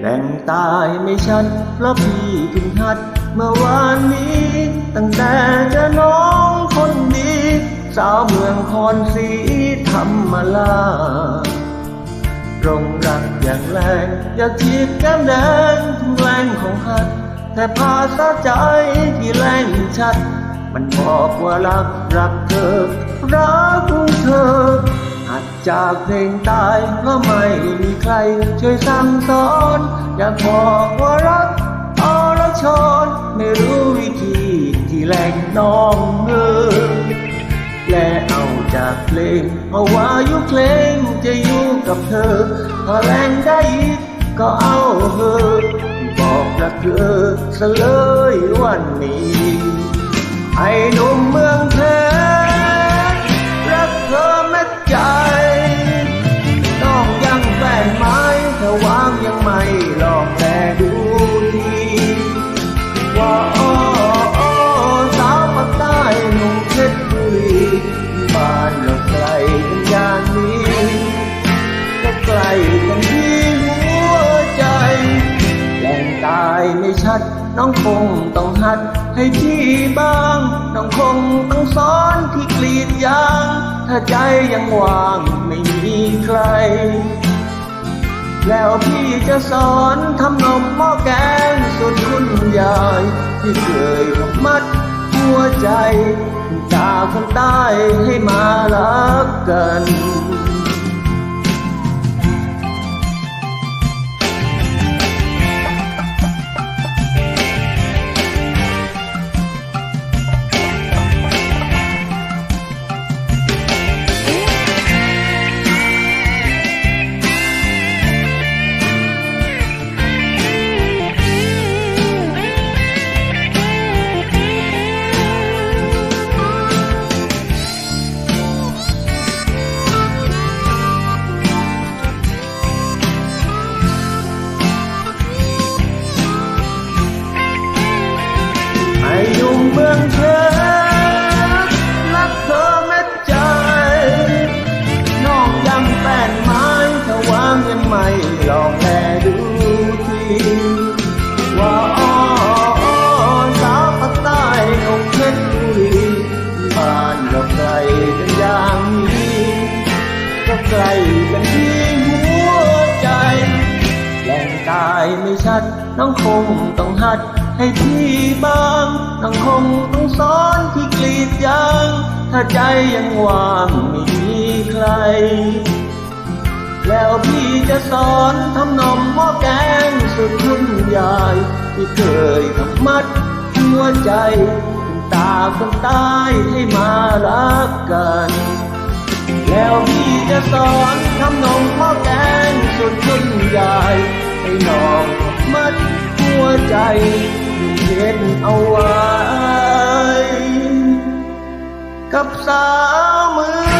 แหล่งตายไม่ชัดเพราะพี่เพิ่งหัด เมื่อวานนี้ ตั้งแต่เจอน้องคนดี สาวเมืองคอนสีธรรมลารงรักอย่างแรงอยากจีบแก้มแดงทุกแรงของหัด แต่ภาษาใจที่แรงชัด มันบอกว่ารักรักเธอ รักเธอ หัดจากเพลงตายเพราะไม่มีใครช่วยสั่งสอน อยากบอกว่ารักอรชรไม่รู้วิธีที่แหลงน้องเออและเอาจากเพลงเอาว่ายุเพลงจะอยู่กับเธอพอแรงได้อีกก็เอาเธอบอกรักเธอซะเลยวันนี้ไอ้หนุ่มเมืองเพชร ชัด น้องคงต้องหัดให้พี่บ้าง น้องคงต้องสอนที่กรีดยาง ถ้าใจยังว่างไม่มีใคร แล้วพี่จะสอนทำนมหม้อแกงสุดคุณยายที่เคยทำมัดหัวใจตาคนใต้ให้มารักกัน ก็ใกล้กันที่หัวใจแหล่งตายไม่ชัด น้องคงต้องหัดให้พี่บ้าง น้องคงต้องสอนที่กรีดยาง ถ้าใจยังว่างไม่มีใคร แล้วพี่จะสอนทำนมหม้อแกงสุดคุณยายที่เคยทำมัดหัวใจตาคนใต้ให้มารักกัน วพี่จะสอนทำนมหม้อแกงสุดคุณยายให้น้องมัดหัวใจเย็นเอาไว้ กับสาวมือ